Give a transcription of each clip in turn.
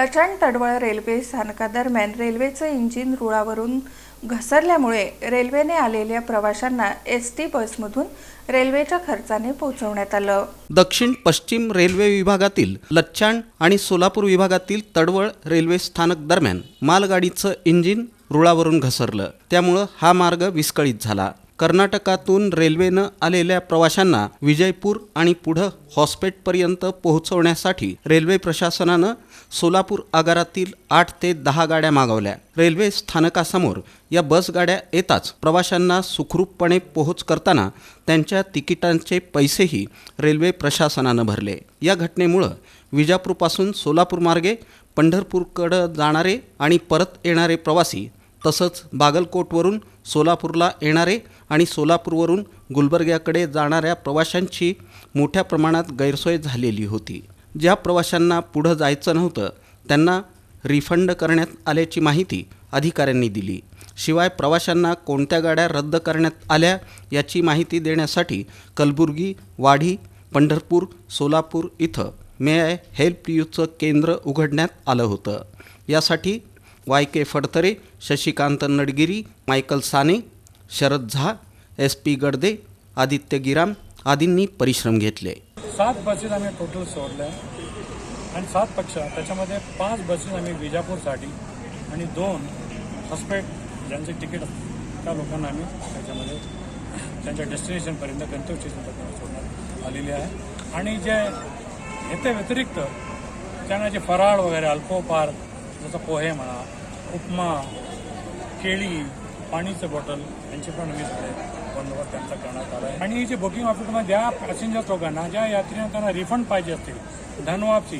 लचाण Tadwal railway स्थानकादरम्यान रेल्वेचं engine रुळावरून घसरल्यामुळे रेल्वेने आलेल्या प्रवाशांना एस टी बसमधून रेल्वेच्या खर्चाने पोहोचवण्यात आलं. दक्षिण पश्चिम रेल्वे विभागातील लच्छाण आणि सोलापूर विभागातील तडवळ रेल्वे स्थानक दरम्यान मालगाडीचं इंजिन रुळावरून घसरलं. त्यामुळं हा मार्ग विस्कळीत झाला. कर्नाटकातून रेल्वेनं आलेल्या प्रवाशांना विजयपूर आणि पुढं हॉस्पेटपर्यंत पोहोचवण्यासाठी रेल्वे प्रशासनानं सोलापूर आगारातील आठ ते दहा गाड्या मागवल्या. रेल्वे स्थानकासमोर या बस गाड्या येताच प्रवाशांना सुखरूपपणे पोहोच करताना त्यांच्या तिकिटांचे पैसेही रेल्वे प्रशासनानं भरले. या घटनेमुळं विजापूरपासून सोलापूर मार्गे पंढरपूरकडं जाणारे आणि परत येणारे प्रवासी तसंच बागलकोटवरून सोलापूरला येणारे आणि सोलापूरवरून गुलबर्ग्याकडे जाणाऱ्या प्रवाशांची मोठ्या प्रमाणात गैरसोय झालेली होती. ज्या प्रवाशांना पुढं जायचं नव्हतं त्यांना रिफंड करण्यात आल्याची माहिती अधिकाऱ्यांनी दिली. शिवाय प्रवाशांना कोणत्या गाड्या रद्द करण्यात आल्या याची माहिती देण्यासाठी कलबुर्गी वाढी पंढरपूर सोलापूर इथं मे आय हेल्प यूचं केंद्र उघडण्यात आलं होतं. यासाठी Y K Phadatare Shashikant Nadgiri Michael Sane Sharad Jha S P Gadade Aditya Giram आदींनी परिश्रम घेतले. सात बसेस आम्ही टोटल सोडल्या. आणि सात पक्ष त्याच्यामध्ये पाच बसेस आम्ही विजापूरसाठी आणि दोन हॉस्पेट ज्यांचे तिकीट त्या लोकांना आम्ही त्याच्यामध्ये त्यांच्या डेस्टिनेशनपर्यंत गंतव्य स्टेशनपर्यंत सोडण्यात आलेली आहे. आणि जे याच्या व्यतिरिक्त त्यांना जे फराळ वगैरे अल्पोपार जसं पोहे म्हणा उपमा केळी पाणीचं बॉटल यांचे पण मी सगळे बंदोबस्त त्यांचा करण्यात आला आहे आणि जे बुकिंग ऑफिसमध्ये ज्या पॅसेंजर लोकांना ज्या यात्रींना त्यांना रिफंड पाहिजे असतील धनवापसी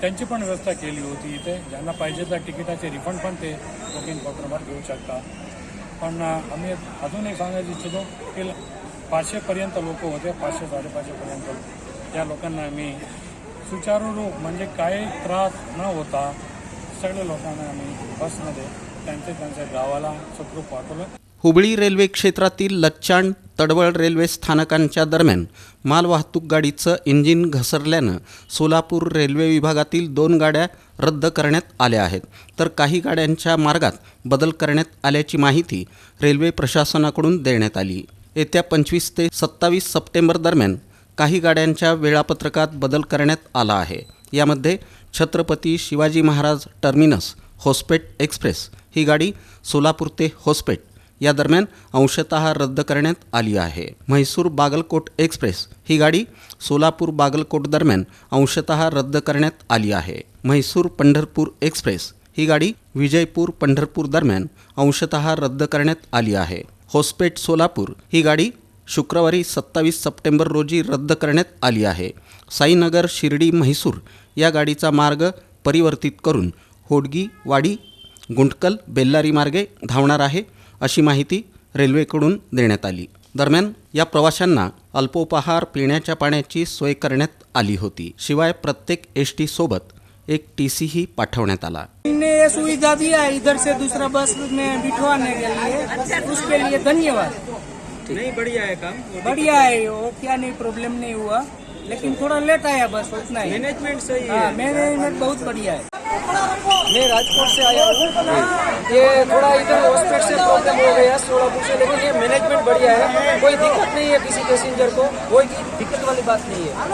त्यांची पण व्यवस्था केली होती इथे. ज्यांना पाहिजे त्या तिकिटाचे रिफंड पण ते बुकिंग काउंटरवर घेऊ शकता. पण आम्ही अजून एक सांगायचं इच्छितो की पाचशेपर्यंत लोक होते पाचशे साडेपाचशेपर्यंत त्या लोकांना आम्ही सुचारूरूप म्हणजे काही त्रास न होता सगळ्या लोकांना आम्ही बसमध्ये. त्यांच्या त्यांच्या गावाला सुखरूप पाठवलं. हुबळी रेल्वे क्षेत्रातील लच्चाण तडवळ रेल्वे स्थानकांच्या दरम्यान मालवाहतूक गाडीचं इंजिन घसरल्यानं सोलापूर रेल्वे विभागातील दोन गाड्या रद्द करण्यात आल्या आहेत. तर काही गाड्यांच्या मार्गात बदल करण्यात आल्याची माहिती रेल्वे प्रशासनाकडून देण्यात आली. येत्या पंचवीस ते सत्तावीस सप्टेंबर दरम्यान काही गाड्यांच्या वेळापत्रकात बदल करण्यात आला आहे. यामध्ये छत्रपती शिवाजी महाराज टर्मिनस होस्पेट एक्सप्रेस ही गाडी सोलापूर ते होस्पेट या दरम्यान अंशतः रद्द करण्यात आली आहे. म्हैसूर बागलकोट एक्सप्रेस ही गाडी सोलापूर बागलकोट दरम्यान अंशतः रद्द करण्यात आली आहे. म्हैसूर पंढरपूर एक्सप्रेस ही गाडी विजयपूर पंढरपूर दरम्यान अंशतः रद्द करण्यात आली आहे. होस्पेट सोलापूर ही गाडी शुक्रवारी सत्तावीस सप्टेंबर रोजी रद्द करण्यात आली आहे. साईनगर शिर्डी म्हैसूर या गाडीचा मार्ग परिवर्तित करून होडगी वाडी गुंटकल बेल्लारी मार्गे धावणार आहे अशी माहिती रेल्वेकडून देण्यात आली. दरम्यान या प्रवाशांना अल्पोपहार पिण्याच्या पाण्याची सोय करण्यात आली होती. शिवाय प्रत्येक एस टी सोबत एक टी सीही पाठवण्यात आला. सुविधा दिया इधर से दूसरा बस में बिठवाने के लिए। उसके लिए धन्यवाद। नहीं बढ़िया है काम बढ़िया है वो क्या नहीं प्रॉब्लम नहीं हुआ। लेकिन थोड़ा लेट आया बस उतना ही। मैनेजमेंट सही हाँ है। मैनेजमेंट बहुत बढ़िया है। मैं राजकोट से आया हूँ। ये थोड़ा इधर हॉस्पिटल से प्रॉब्लम हो गया सोलापुर से लेकिन ये मैनेजमेंट बढ़िया है। कोई दिक्कत नहीं है किसी पैसेंजर को कोई दिक्कत वाली बात नहीं है।